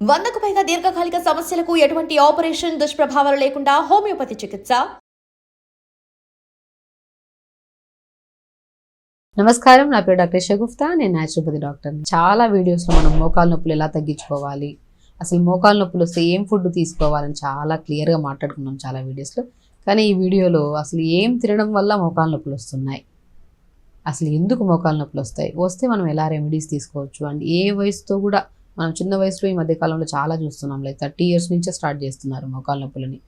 వందకు పైగా దీర్ఘకాలిక సమస్యలకు ఎటువంటి ఆపరేషన్ దుష్ప్రభావాలు లేకుండా హోమియోపతి చికిత్స. నమస్కారం నా పేరు డాక్టర్ షగుఫ్తా నేను న్యాచురోపతి డాక్టర్ చాలా వీడియోస్లో మనం మోకాలు నొప్పులు ఎలా తగ్గించుకోవాలి అసలు మోకాలు నొప్పులు వస్తే ఏం ఫుడ్ తీసుకోవాలని చాలా క్లియర్గా మాట్లాడుకున్నాం చాలా వీడియోస్లో కానీ ఈ వీడియోలో అసలు ఏం తినడం వల్ల మోకాలు నొప్పులు వస్తున్నాయి? అసలు ఎందుకు మోకాలు నొప్పులు వస్తాయి? వస్తే మనం ఎలా రెమెడీస్ తీసుకోవచ్చు? అండ్ ఏ వయసుతో కూడా మనం చిన్న వయసులో ఈ మధ్యకాలంలో చాలా చూస్తున్నాం. లైక్ థర్టీ ఇయర్స్ నుంచే స్టార్ట్ చేస్తున్నారు మోకాల నొప్పులని.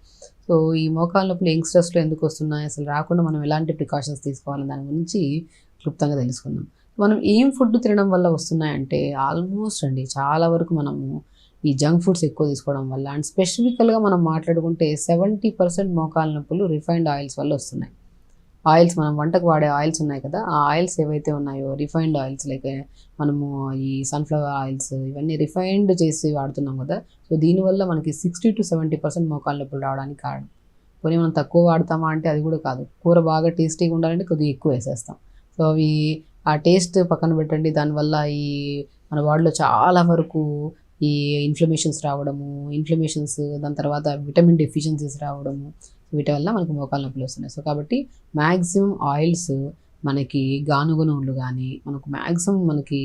సో ఈ మోకాల నొప్పులు యంగ్స్టర్స్లో ఎందుకు వస్తున్నాయి? అసలు రాకుండా మనం ఎలాంటి ప్రికాషన్స్ తీసుకోవాలని దాని గురించి క్లుప్తంగా తెలుసుకుందాం. మనం ఏం ఫుడ్ తినడం వల్ల వస్తున్నాయంటే ఆల్మోస్ట్ అండి చాలా వరకు మనము ఈ జంక్ ఫుడ్స్ ఎక్కువ తీసుకోవడం వల్ల. అండ్ స్పెసిఫికల్గా మనం మాట్లాడుకుంటే సెవెంటీ పర్సెంట్ మోకాల నొప్పులు రిఫైన్డ్ ఆయిల్స్ వల్ల వస్తున్నాయి. ఆయిల్స్ మనం వంటకు వాడే ఆయిల్స్ ఉన్నాయి కదా ఆ ఆయిల్స్ ఏవైతే ఉన్నాయో రిఫైన్డ్ ఆయిల్స్ లైక్ మనము ఈ సన్ఫ్లవర్ ఆయిల్స్ ఇవన్నీ రిఫైన్డ్ చేసి వాడుతున్నాం కదా సో దీనివల్ల మనకి సిక్స్టీ టు సెవెంటీ పర్సెంట్ మోకాలు నొప్పులు రావడానికి కారణం. పోనీ మనం తక్కువ వాడతామా అంటే అది కూడా కాదు. కూర బాగా టేస్టీగా ఉండాలంటే కొద్దిగా ఎక్కువ వేసేస్తాం. సో అవి ఆ టేస్ట్ పక్కన పెట్టండి దానివల్ల ఈ మన బాడీలో చాలా వరకు ఈ ఇన్ఫ్లమేషన్స్ రావడము ఇన్ఫ్లమేషన్స్ దాని తర్వాత విటమిన్ డెఫిషియన్సీస్ రావడము వీటి వల్ల మనకి మోకాలు నొప్పులు వస్తున్నాయి. సో కాబట్టి మ్యాక్సిమం ఆయిల్స్ మనకి గానుగ నూనెలు కానీ మనకు మ్యాక్సిమం మనకి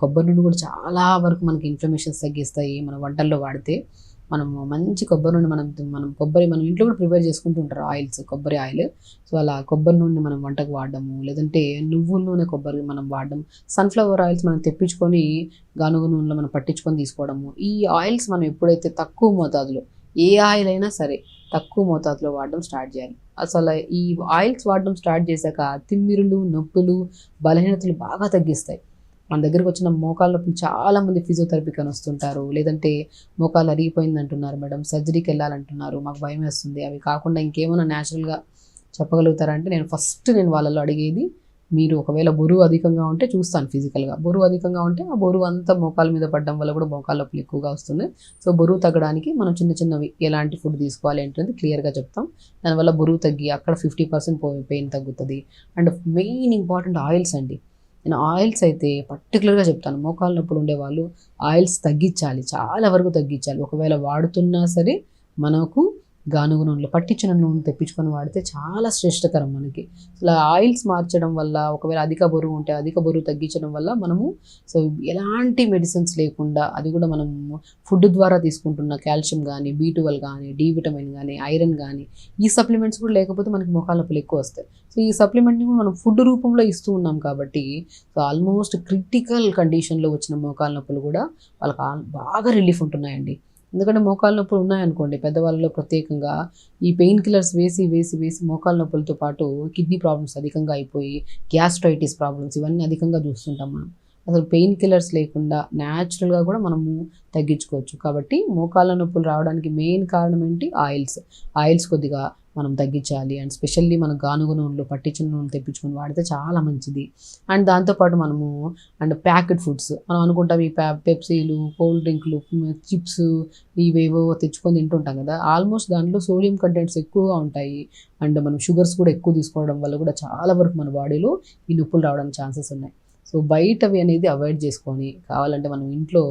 కొబ్బరి నూనె కూడా చాలా వరకు మనకి ఇన్ఫ్లమేషన్స్ తగ్గిస్తాయి మన వంటల్లో వాడితే. మనము మంచి కొబ్బరి నూనె మనం మనం కొబ్బరి మనం ఇంట్లో కూడా ప్రిపేర్ చేసుకుంటూ ఉంటారు ఆయిల్స్ కొబ్బరి ఆయిల్. సో అలా కొబ్బరి నూనె మనం వంటకు వాడడము లేదంటే నువ్వుల నూనె కొబ్బరి మనం వాడడం సన్ఫ్లవర్ ఆయిల్స్ మనం తెప్పించుకొని గానుగ నూనెలో మనం పట్టించుకొని తీసుకోవడము ఈ ఆయిల్స్ మనం ఎప్పుడైతే తక్కువ మోతాదులో ఏ ఆయిల్ అయినా సరే తక్కువ మోతాదులో వాడడం స్టార్ట్ చేయాలి. అసలు ఈ ఆయిల్స్ వాడడం స్టార్ట్ చేశాక తిమ్మిరులు నొప్పులు బలహీనతలు బాగా తగ్గిస్తాయి. మన దగ్గరకు వచ్చిన మోకాళ్ళ నొప్పులు చాలా మంది ఫిజియోథెరపీకి అని వస్తుంటారు. లేదంటే మోకాలు అరిగిపోయింది అంటున్నారు మేడం సర్జరీకి వెళ్ళాలంటున్నారు మాకు భయం వేస్తుంది. అవి కాకుండా ఇంకేమైనా న్యాచురల్గా చెప్పగలుగుతారంటే నేను ఫస్ట్ నేను వాళ్ళలో అడిగేది మీరు ఒకవేళ బరువు అధికంగా ఉంటే చూస్తాను ఫిజికల్గా బరువు అధికంగా ఉంటే ఆ బరువు అంతా మోకాల మీద పడడం వల్ల కూడా మోకాళ్ళ నొప్పులు ఎక్కువగా వస్తుంది సో బరువు తగ్గడానికి మనం చిన్న చిన్నవి ఎలాంటి ఫుడ్ తీసుకోవాలి ఏంటనేది క్లియర్గా చెప్తాం. దానివల్ల బరువు తగ్గి అక్కడ ఫిఫ్టీ పర్సెంట్ పెయిన్ తగ్గుతుంది. అండ్ మెయిన్ ఇంపార్టెంట్ ఆయిల్స్ అండి. నేను ఆయిల్స్ అయితే పర్టికులర్గా చెప్తాను. మోకాలు నొప్పులు ఉండే వాళ్ళు ఆయిల్స్ తగ్గించాలి. చాలా వరకు తగ్గించాలి. ఒకవేళ వాడుతున్నా సరే మనకు గానుగుణంలో నూనెలు పట్టించిన నూనె తెప్పించుకొని వాడితే చాలా శ్రేష్టకరం మనకి. ఇలా ఆయిల్స్ మార్చడం వల్ల ఒకవేళ అధిక బరువు ఉంటే అధిక బరువు తగ్గించడం వల్ల మనము సో ఎలాంటి మెడిసిన్స్ లేకుండా అది కూడా మనం ఫుడ్ ద్వారా తీసుకుంటున్న కాల్షియం కానీ బీ ట్వెల్వ్ కానీ డి విటమిన్ కానీ ఐరన్ కానీ ఈ సప్లిమెంట్స్ కూడా లేకపోతే మనకి మోకాల నొప్పులు ఎక్కువ వస్తాయి. సో ఈ సప్లిమెంట్ని కూడా మనం ఫుడ్ రూపంలో ఇస్తూ ఉన్నాం కాబట్టి సో ఆల్మోస్ట్ క్రిటికల్ కండిషన్లో వచ్చిన మోకాల నొప్పులు కూడా వాళ్ళకి బాగా రిలీఫ్ ఉంటున్నాయండి. ఎందుకంటే మోకాలు నొప్పులు ఉన్నాయనుకోండి పెద్దవాళ్ళలో ప్రత్యేకంగా ఈ పెయిన్ కిల్లర్స్ వేసి వేసి వేసి మోకాలు నొప్పులతో పాటు కిడ్నీ ప్రాబ్లమ్స్ అధికంగా అయిపోయి గ్యాస్ట్రైటిస్ ప్రాబ్లమ్స్ ఇవన్నీ అధికంగా చూస్తుంటాం మనం. అసలు పెయిన్ కిల్లర్స్ లేకుండా న్యాచురల్గా కూడా మనము తగ్గించుకోవచ్చు. కాబట్టి మోకాళ్ళ నొప్పులు రావడానికి మెయిన్ కారణం ఏంటి? ఆయిల్స్. ఆయిల్స్ కొద్దిగా మనం తగ్గించాలి. అండ్ స్పెషల్లీ మన గానుగ నూనెలు పట్టించిన నూనె తెప్పించుకొని వాడితే చాలా మంచిది. అండ్ దాంతోపాటు మనము అండ్ ప్యాకెట్ ఫుడ్స్. మనం అనుకుంటాం ఈ ప్యా పెప్సీలు కోల్డ్ డ్రింక్లు చిప్స్ ఇవేవో తెచ్చుకొని తింటుంటాం కదా. ఆల్మోస్ట్ దాంట్లో సోడియం కంటెంట్స్ ఎక్కువగా ఉంటాయి. అండ్ మనం షుగర్స్ కూడా ఎక్కువ తీసుకోవడం వల్ల కూడా చాలా వరకు మన బాడీలో ఈ నొప్పులు రావడానికి ఛాన్సెస్ ఉన్నాయి. సో బయటవి అనేది అవాయిడ్ చేసుకొని కావాలంటే మనం ఇంట్లో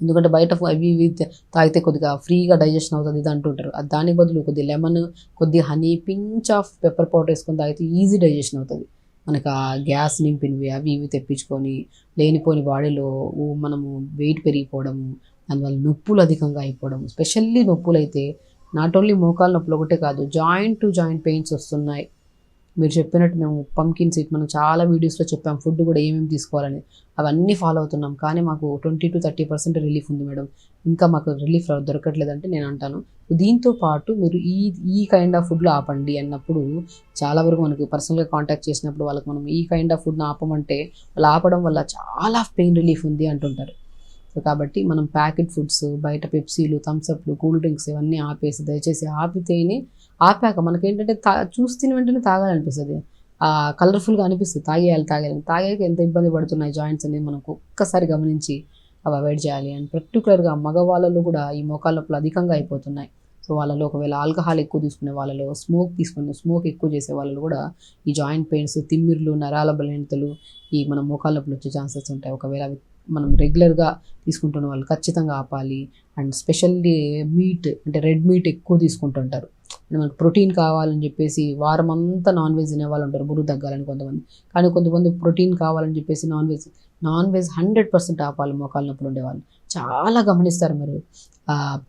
ఎందుకంటే బయట అవి ఇవి తాగితే కొద్దిగా ఫ్రీగా డైజెషన్ అవుతుంది ఇది అంటుంటారు. అది దానికి బదులు కొద్దిగా లెమన్ కొద్ది honey pinch of pepper powder వేసుకొని తాగితే ఈజీ డైజెషన్ అవుతుంది. మనకు ఆ గ్యాస్ నింపినవి అవి ఇవి తెప్పించుకొని లేనిపోని బాడీలో మనము వెయిట్ పెరిగిపోవడము దానివల్ల నొప్పులు అధికంగా అయిపోవడం స్పెషల్లీ నొప్పులు అయితే నాట్ ఓన్లీ మోకాలు నొప్పులు ఒకటే కాదు జాయింట్ టు జాయింట్ పెయిన్స్ వస్తున్నాయి. మీరు చెప్పినట్టు మేము పంకిన్ సీట్ మనం చాలా వీడియోస్లో చెప్పాం ఫుడ్ కూడా ఏమేమి తీసుకోవాలని. అవన్నీ ఫాలో అవుతున్నాం. కానీ మాకు twenty to thirty percent relief ఉంది మేడం. ఇంకా మాకు రిలీఫ్ దొరకట్లేదంటే నేను అంటాను. దీంతో పాటు మీరు ఈ ఈ కైండ్ ఆఫ్ ఫుడ్లో ఆపండి అన్నప్పుడు చాలా వరకు మనకు పర్సనల్గా కాంటాక్ట్ చేసినప్పుడు వాళ్ళకి మనం ఈ కైండ్ ఆఫ్ ఫుడ్ని ఆపమంటే వాళ్ళు ఆపడం వల్ల చాలా పెయిన్ రిలీఫ్ ఉంది అంటుంటారు. సో కాబట్టి మనం ప్యాకెట్ ఫుడ్స్ బయట పెప్సీలు థమ్స్అప్లు కూల్ డ్రింక్స్ ఇవన్నీ ఆపేసి దయచేసి ఆపితేనే ఆపాక మనకేంటంటే తా చూస్తున్న వెంటనే తాగాలనిపిస్తుంది. కలర్ఫుల్గా అనిపిస్తుంది. తాగేయాలి తాగేయాలి. తాగాక ఎంత ఇబ్బంది పడుతున్నాయి జాయింట్స్ అనేది మనకు ఒక్కసారి గమనించి అవి అవాయిడ్ చేయాలి. అండ్ పర్టికులర్గా మగవాళ్ళలో కూడా ఈ మోకాళ్ళ నొప్పులు అధికంగా అయిపోతున్నాయి. సో వాళ్ళలో ఒకవేళ ఆల్కహాల్ ఎక్కువ తీసుకునే వాళ్ళలో స్మోక్ తీసుకునే స్మోక్ ఎక్కువ చేసే వాళ్ళలో కూడా ఈ జాయింట్ పెయిన్స్ తిమ్మిర్లు నరాల బలహీనతలు ఈ మన మోకాళ్ళ నొప్పులు వచ్చే ఛాన్సెస్ ఉంటాయి. ఒకవేళ అవి మనం రెగ్యులర్గా తీసుకుంటున్న వాళ్ళు ఖచ్చితంగా ఆపాలి. అండ్ స్పెషల్లీ మీట్ అంటే రెడ్ మీట్ ఎక్కువ తీసుకుంటుంటారు. అంటే మనకు ప్రోటీన్ కావాలని చెప్పేసి వారం అంతా నాన్ వెజ్ తినే వాళ్ళు ఉంటారు బురువు తగ్గాలని కొంతమంది. కానీ కొంతమంది ప్రోటీన్ కావాలని చెప్పేసి non veg non veg hundred percent ఆపాలి మోకాలు నొప్పులు ఉండేవాళ్ళు. చాలా గమనిస్తారు మీరు.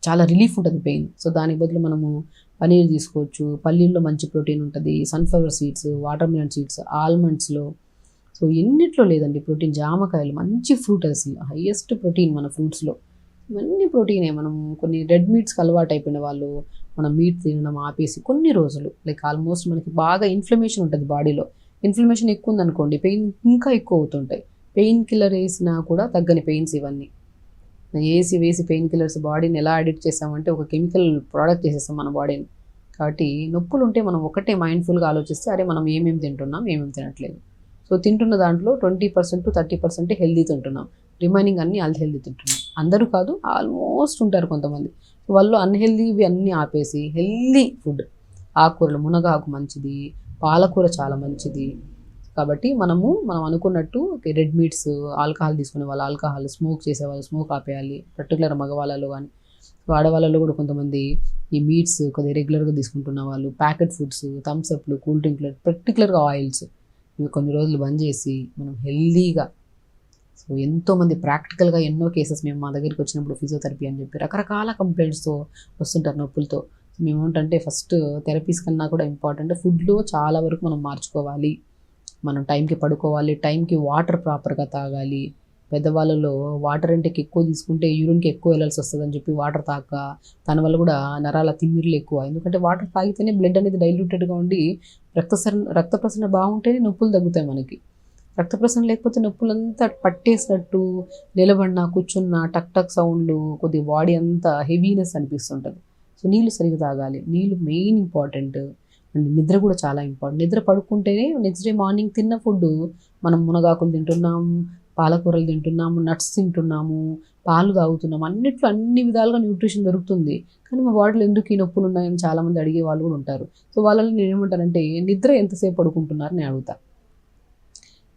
చాలా రిలీఫ్ ఉంటుంది పెయిన్ సో దానికి బదులు మనము పనీర్ తీసుకోవచ్చు. పల్లీల్లో మంచి ప్రోటీన్ ఉంటుంది. Sunflower seeds water melon seeds ఆల్మండ్స్లో so ఎన్నిట్లో లేదండి ప్రోటీన్? జామకాయలు మంచి ఫ్రూట్ అసలు. హైయెస్ట్ ప్రోటీన్ మన ఫ్రూట్స్లో. ఇవన్నీ ప్రోటీనే. మనం కొన్ని రెడ్ మీట్స్కి అలవాటు అయిపోయిన వాళ్ళు మనం మీట్ తినడం ఆపేసి కొన్ని రోజులు లైక్ ఆల్మోస్ట్ మనకి బాగా ఇన్ఫ్లమేషన్ ఉంటుంది బాడీలో. ఇన్ఫ్లమేషన్ ఎక్కువ ఉందనుకోండి పెయిన్ ఇంకా ఎక్కువ అవుతుంటాయి. పెయిన్ కిల్లర్ వేసినా కూడా తగ్గని పెయిన్స్ ఇవన్నీ. వేసి వేసి పెయిన్ కిల్లర్స్ బాడీని ఎలా అడిక్ట్ చేస్తామంటే ఒక కెమికల్ ప్రోడక్ట్ చేసేస్తాం మన బాడీని. కాబట్టి నొప్పులు ఉంటే మనం ఒకటే మైండ్ఫుల్గా ఆలోచిస్తే అరే మనం ఏమేమి తింటున్నాం ఏమేమి తినట్లేదు. సో తింటున్న దాంట్లో twenty percent thirty percent healthy తింటున్నాం. రిమైనింగ్ అన్ని అన్హెల్దీ తింటున్నాం. అందరూ కాదు ఆల్మోస్ట్ ఉంటారు కొంతమంది. వాళ్ళు అన్హెల్దీవి అన్నీ ఆపేసి హెల్దీ ఫుడ్. ఆకుకూరలు మునగాకు మంచిది పాలకూర చాలా మంచిది. కాబట్టి మనము మనం అనుకున్నట్టు రెడ్ మీట్స్ ఆల్కహాల్ తీసుకునే వాళ్ళు ఆల్కహాల్ స్మోక్ చేసే వాళ్ళు స్మోక్ ఆపేయాలి. పర్టికులర్ మగవాళ్ళలో కానీ ఆడవాళ్ళలో కూడా కొంతమంది ఈ మీట్స్ కొద్దిగా రెగ్యులర్గా తీసుకుంటున్న వాళ్ళు ప్యాకెట్ ఫుడ్స్ థమ్స్అప్లు కూల్ డ్రింక్లు పర్టికులర్గా ఆయిల్స్. ఇవి కొన్ని రోజులు బంద్ చేసి మనం హెల్దీగా సో ఎంతోమంది ప్రాక్టికల్గా ఎన్నో కేసెస్ మేము మా దగ్గరికి వచ్చినప్పుడు ఫిజియోథెరపీ అని చెప్పి రకరకాల కంప్లైంట్స్తో వస్తుంటారు నొప్పులతో. మేము ఏంటంటే ఫస్ట్ థెరపీస్ కన్నా కూడా ఇంపార్టెంట్ ఫుడ్లో చాలా వరకు మనం మార్చుకోవాలి. మనం టైంకి పడుకోవాలి టైంకి వాటర్ ప్రాపర్గా తాగాలి పెద్దవాళ్ళలో వాటర్ ఇంటేక్ ఎక్కువ తీసుకుంటే యూరిన్కి ఎక్కువ వెళ్ళాల్సి వస్తుందని చెప్పి వాటర్ తాక దానివల్ల కూడా నరాల తిమ్మిర్లు ఎక్కువ. ఎందుకంటే వాటర్ తాగితేనే బ్లడ్ అనేది డైల్యూటెడ్గా ఉండి రక్తసరణ రక్త ప్రసరణ బాగుంటేనే నొప్పులు తగ్గుతాయి మనకి. రక్త ప్రసరణ లేకపోతే నొప్పులంతా పట్టేసినట్టు నిలబడినా కూర్చున్న టక్ టక్ సౌండ్లు కొద్దిగా బాడీ అంతా హెవీనెస్ అనిపిస్తుంటుంది. సో నీళ్ళు సరిగ్గా తాగాలి. నీళ్ళు మెయిన్ ఇంపార్టెంట్ అండ్ నిద్ర కూడా చాలా ఇంపార్టెంట్ నిద్ర పడుకుంటేనే నెక్స్ట్ డే మార్నింగ్ తిన్న ఫుడ్ మనం మునగాకులు తింటున్నాం పాలకూరలు తింటున్నాము నట్స్ తింటున్నాము పాలు తాగుతున్నాము అన్నిట్లో అన్ని విధాలుగా న్యూట్రిషన్ దొరుకుతుంది. కానీ మా బాడీలో ఎందుకు ఈ నొప్పులు ఉన్నాయని చాలామంది అడిగే వాళ్ళు కూడా ఉంటారు. సో వాళ్ళని నేను ఏమంటానంటే నిద్ర ఎంతసేపు పడుకుంటున్నారు? నేను అడుగుతా.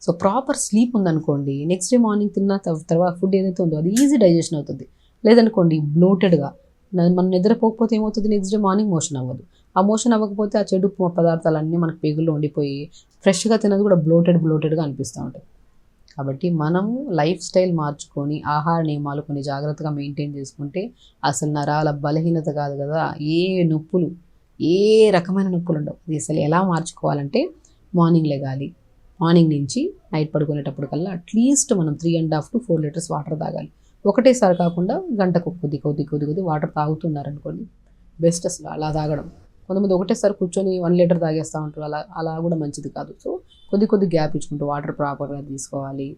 సో ప్రాపర్ స్లీప్ ఉందనుకోండి నెక్స్ట్ డే మార్నింగ్ తిన్న తర్వాత ఫుడ్ ఏదైతే ఉందో అది ఈజీ డైజెషన్ అవుతుంది. లేదనుకోండి బ్లోటెడ్గా మనం నిద్రపోకపోతే ఏమవుతుంది? నెక్స్ట్ డే మార్నింగ్ మోషన్ అవ్వదు. ఆ మోషన్ అవ్వకపోతే ఆ చెడు పదార్థాలన్నీ మనకు పేగుల్లో ఉండిపోయి ఫ్రెష్గా తినది కూడా బ్లోటెడ్ బ్లోటెడ్గా అనిపిస్తూ ఉంటుంది కాబట్టి మనము లైఫ్ స్టైల్ మార్చుకొని ఆహార నియమాలు కొన్ని జాగ్రత్తగా మెయింటైన్ చేసుకుంటే అసలు నరాల బలహీనత కాదు కదా. ఏ నొప్పులు ఏ రకమైన నొప్పులు ఉండవు. అది అసలు ఎలా మార్చుకోవాలంటే మార్నింగ్ లెగాలి. మార్నింగ్ నుంచి నైట్ పడుకునేటప్పుడు కల్లా అట్లీస్ట్ మనం three and half to four litres water తాగాలి. ఒకటేసారి కాకుండా గంటకు కొద్ది కొద్ది కొద్ది కొద్ది వాటర్ తాగుతున్నారనుకోండి బెస్ట్ అసలు అలా తాగడం. కొంతమంది ఒకటేసారి కూర్చొని వన్ లీటర్ తాగేస్తూ ఉంటారు. అలా అలా కూడా మంచిది కాదు. సో కొద్ది కొద్ది గ్యాప్ ఇచ్చుకుంటూ వాటర్ ప్రాపర్గా తీసుకోవాలి.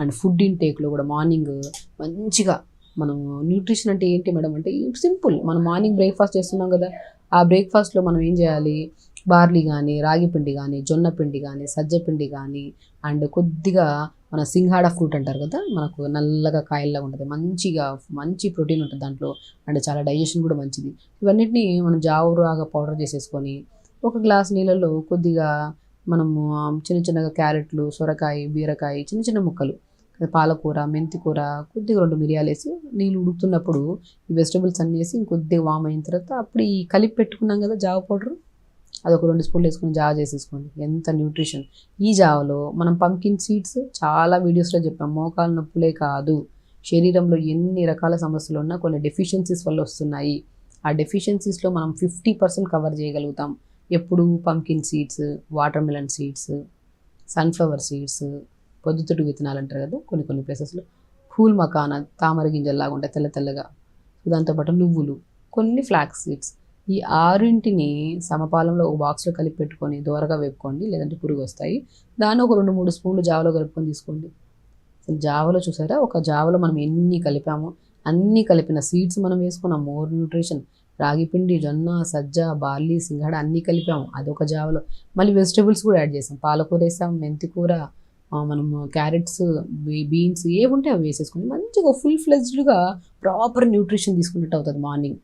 అండ్ ఫుడ్ ఇంటేక్లో కూడా మార్నింగ్ మంచిగా మనం న్యూట్రిషన్ అంటే ఏంటి మేడం అంటే సింపుల్ మనం మార్నింగ్ బ్రేక్ఫాస్ట్ చేస్తున్నాం కదా ఆ బ్రేక్ఫాస్ట్లో మనం ఏం చేయాలి? బార్లీ కానీ రాగి పిండి కానీ జొన్న పిండి కానీ సజ్జ పిండి కానీ అండ్ కొద్దిగా మన సింహాడ ఫ్రూట్ అంటారు కదా మనకు నల్లగా కాయల్లా ఉంటుంది. మంచిగా మంచి ప్రోటీన్ ఉంటుంది దాంట్లో. అండ్ చాలా డైజెషన్ కూడా మంచిది. ఇవన్నిటిని మనం జావురాగా పౌడర్ చేసేసుకొని ఒక గ్లాస్ నీళ్ళలో కొద్దిగా మనము చిన్న చిన్నగా క్యారెట్లు సొరకాయ బీరకాయ చిన్న చిన్న ముక్కలు. పాలకూర మెంతికూర కొద్దిగా రెండు మిరియాలు వేసి నీళ్ళు ఉడుకుతున్నప్పుడు ఈ వెజిటబుల్స్ అన్నీ వేసి ఇంకొద్దిగా వామ్ అయిన తర్వాత అప్పుడు ఈ కలిపి పెట్టుకున్నాం కదా జావ పౌడర్? అది ఒక రెండు స్పూన్లు వేసుకొని జావ చేసేసుకోండి. ఎంత న్యూట్రిషన్. ఈ జావలో మనం పంకిన్ సీడ్స్ చాలా వీడియోస్లో చెప్పాం. మోకాలు నొప్పులే కాదు. శరీరంలో ఎన్ని రకాల సమస్యలు ఉన్నా కొన్ని డెఫిషియన్సీస్ వల్ల వస్తున్నాయి. ఆ డెఫిషియన్సీస్లో మనం ఫిఫ్టీ పర్సెంట్ కవర్ చేయగలుగుతాం. ఎప్పుడు pumpkin seeds water melon seeds sunflower seeds పొద్దుతుడు విత్తనాలు అంటారు కదా కొన్ని కొన్ని ప్లేసెస్లో ఫూల్ మకాన తామర గింజల్లాగా ఉంటాయి తెల్ల తెల్లగా. దాంతోపాటు నువ్వులు కొన్ని ఫ్లాక్స్ సీడ్స్ ఈ ఆరింటిని సమపాలంలో ఒక బాక్స్లో కలిపి పెట్టుకొని దూరగా వేపుకోండి లేదంటే పురుగు వస్తాయి. దాన్ని ఒక రెండు మూడు స్పూన్లు జావలో కలుపుకొని తీసుకోండి. అసలు జావలో చూసారా? ఒక జావలో మనం ఎన్ని కలిపామో అన్ని కలిపిన సీడ్స్ మనం వేసుకున్నాం మోర్ న్యూట్రిషన్ రాగి పిండి జొన్న సజ్జ బార్లీ సింగడ అన్నీ కలిపాము అదొక జావలో. మళ్ళీ వెజిటేబుల్స్ కూడా యాడ్ చేసాం. పాలకూర వేసాం మెంతికూర ఆ, మనము క్యారెట్స్ బీన్స్ ఏవి ఉంటే అవి వేసేసుకుని మంచిగా ఫుల్ ఫ్లెజ్డ్గా ప్రాపర్ న్యూట్రిషన్ తీసుకున్నట్టు అవుతుంది మార్నింగ్.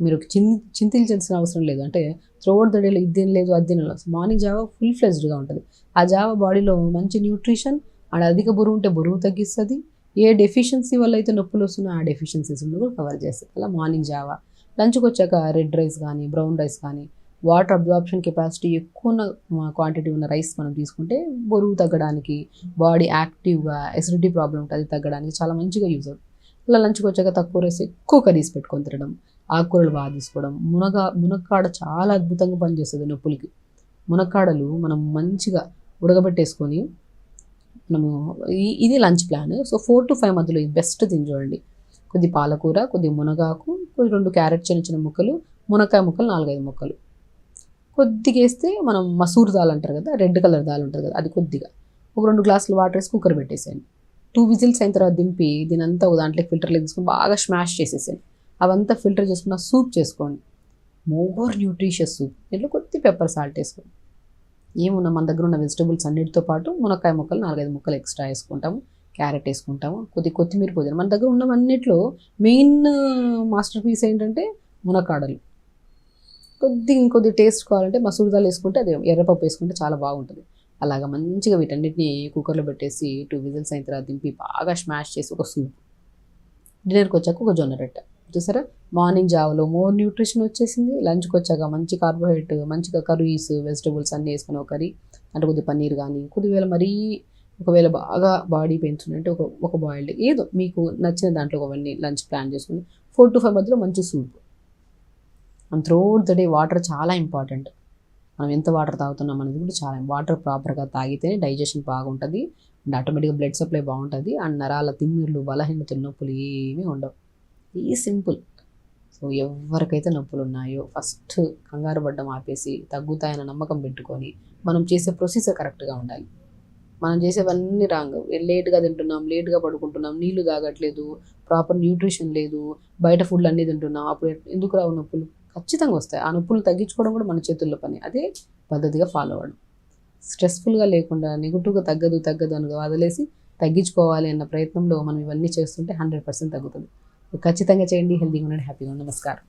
మీరు చిన్ చింతించాల్సిన అవసరం లేదు. అంటే త్రోడ్ దడేలో ఇది లేదు అది తినలేదు మార్నింగ్ జావా ఫుల్ ఫ్లెజ్డ్గా ఉంటుంది. ఆ జావా బాడీలో మంచి న్యూట్రిషన్ అండ్ అధిక బరువు ఉంటే బరువు తగ్గిస్తుంది. ఏ డెఫిషియన్సీ వల్ల అయితే నొప్పులు వస్తున్నాయో ఆ డెఫిషియన్సీస్ కూడా కవర్ చేస్తుంది. అలా మార్నింగ్ జావా. లంచ్కి వచ్చాక రెడ్ రైస్ కానీ బ్రౌన్ రైస్ కానీ వాటర్ అబ్జార్ప్షన్ కెపాసిటీ ఎక్కువ ఉన్న క్వాంటిటీ ఉన్న రైస్ మనం తీసుకుంటే బరువు తగ్గడానికి బాడీ యాక్టివ్గా ఎసిడిటీ ప్రాబ్లం ఉంటుంది అది తగ్గడానికి చాలా మంచిగా యూజ్ అవుతుంది. అలా లంచ్కి వచ్చాక తక్కువ రైస్ ఎక్కువ కర్రీస్ పెట్టుకొని తినడం ఆకుకూరలు బాగా తీసుకోవడం మునగ మునక్కాడ చాలా అద్భుతంగా పనిచేస్తుంది నొప్పులకి. మునక్కాడలు మనం మంచిగా ఉడకబెట్టేసుకొని మనము ఇది lunch plan. So four to five మధ్యలో ఇది బెస్ట్ తిని చూడండి. కొద్ది పాలకూర కొద్ది మునగాకు రెండు క్యారెట్ చిన్న చిన్న ముక్కలు మునక్కాయ ముక్కలు నాలుగైదు ముక్కలు. కొద్దిగా వేస్తే మనం మసూర్ దాల్ అంటారు కదా రెడ్ కలర్ దాల్ ఉంటుంది కదా అది కొద్దిగా. ఒక రెండు గ్లాసులు వాటర్ వేసి కుక్కర్ పెట్టేసాను టూ విజిల్స్ అయిన తర్వాత దింపి దీని అంతా ఒక ఫిల్టర్లో తీసుకొని బాగా స్మాష్ చేసేసాను అవంతా ఫిల్టర్ చేసుకున్న సూప్ చేసుకోండి. More nutritious soup. దీంట్లో కొద్ది పెప్పర్ సాల్ట్ వేసుకోండి. ఏమున్నా మన దగ్గర ఉన్న వెజిటబుల్స్ అన్నిటితో పాటు మునక్కాయ ముక్కలు నాలుగైదు ముక్కలు ఎక్స్ట్రా వేసుకుంటాము. క్యారెట్ వేసుకుంటాము కొద్ది కొత్తిమీర పుదీనా. మన దగ్గర ఉన్నవన్నిట్లో మెయిన్ మాస్టర్ పీస్ ఏంటంటే మునక్కాడలు. కొద్ది ఇంకొద్ది టేస్ట్ కావాలంటే మసూర్ దాల్ వేసుకుంటే అది ఎర్రపప్పు వేసుకుంటే చాలా బాగుంటుంది. అలాగా మంచిగా వీటన్నిటిని కుక్కర్లో పెట్టేసి టూ విజిల్స్ అయిన తర్వాత దింపి బాగా స్మాష్ చేసి ఒక సూప్. డిన్నర్కి వచ్చాక ఒక జొన్న రొట్టె. చూసారా? మార్నింగ్ జావలో మోర్ న్యూట్రిషన్ వచ్చేసింది. లంచ్కి వచ్చాక మంచి కార్బోహైడ్రేట్ మంచిగా కర్రీస్ వెజిటబుల్స్ అన్నీ వేసుకుని ఒక కర్రీ. అంటే కొద్ది పన్నీర్ కానీ కొద్దివేళ మరీ ఒకవేళ బాగా బాడీ పెయిన్స్ ఉన్నట్టు ఒక ఒక బాయిల్డ్ ఏదో మీకు నచ్చిన దాంట్లో అవన్నీ లంచ్ ప్లాన్ చేసుకుని ఫోర్ టు ఫైవ్ మధ్యలో మంచి soup and throughout the day water చాలా ఇంపార్టెంట్ మనం ఎంత వాటర్ తాగుతున్నాం అనేది కూడా చాలా వాటర్ ప్రాపర్గా తాగితేనే డైజెషన్ బాగుంటుంది. అండ్ ఆటోమేటిక్గా బ్లడ్ సప్లై బాగుంటుంది. అండ్ నరాల తిమ్మిర్లు బలహీనతలు నొప్పులు ఏమీ ఉండవు. ఈ సింపుల్ సో ఎవరికైతే నొప్పులు ఉన్నాయో ఫస్ట్ కంగారు పడ్డం ఆపేసి తగ్గుతాయన్న నమ్మకం పెట్టుకొని మనం చేసే ప్రొసీజర్ కరెక్ట్గా ఉండాలి. మనం చేసేవన్నీ రాంగ్. లేట్గా తింటున్నాం లేట్గా పడుకుంటున్నాం నీళ్ళు తాగట్లేదు ప్రాపర్ న్యూట్రిషన్ లేదు బయట ఫుడ్లు అన్నీ తింటున్నాం అప్పుడు ఎందుకు రావు నొప్పులు? ఖచ్చితంగా వస్తాయి. ఆ నొప్పులు తగ్గించుకోవడం కూడా మన చేతుల్లో పని. అదే పద్ధతిగా ఫాలో అవ్వడం. స్ట్రెస్ఫుల్గా లేకుండా నెగిటివ్గా తగ్గదు తగ్గదు అని వదిలేసి తగ్గించుకోవాలి అన్న ప్రయత్నంలో మనం ఇవన్నీ చేస్తుంటే హండ్రెడ్ పర్సెంట్ తగ్గుతుంది. ఖచ్చితంగా చేయండి. హెల్తీగా ఉండండి. హ్యాపీగా ఉండండి. నమస్కారం.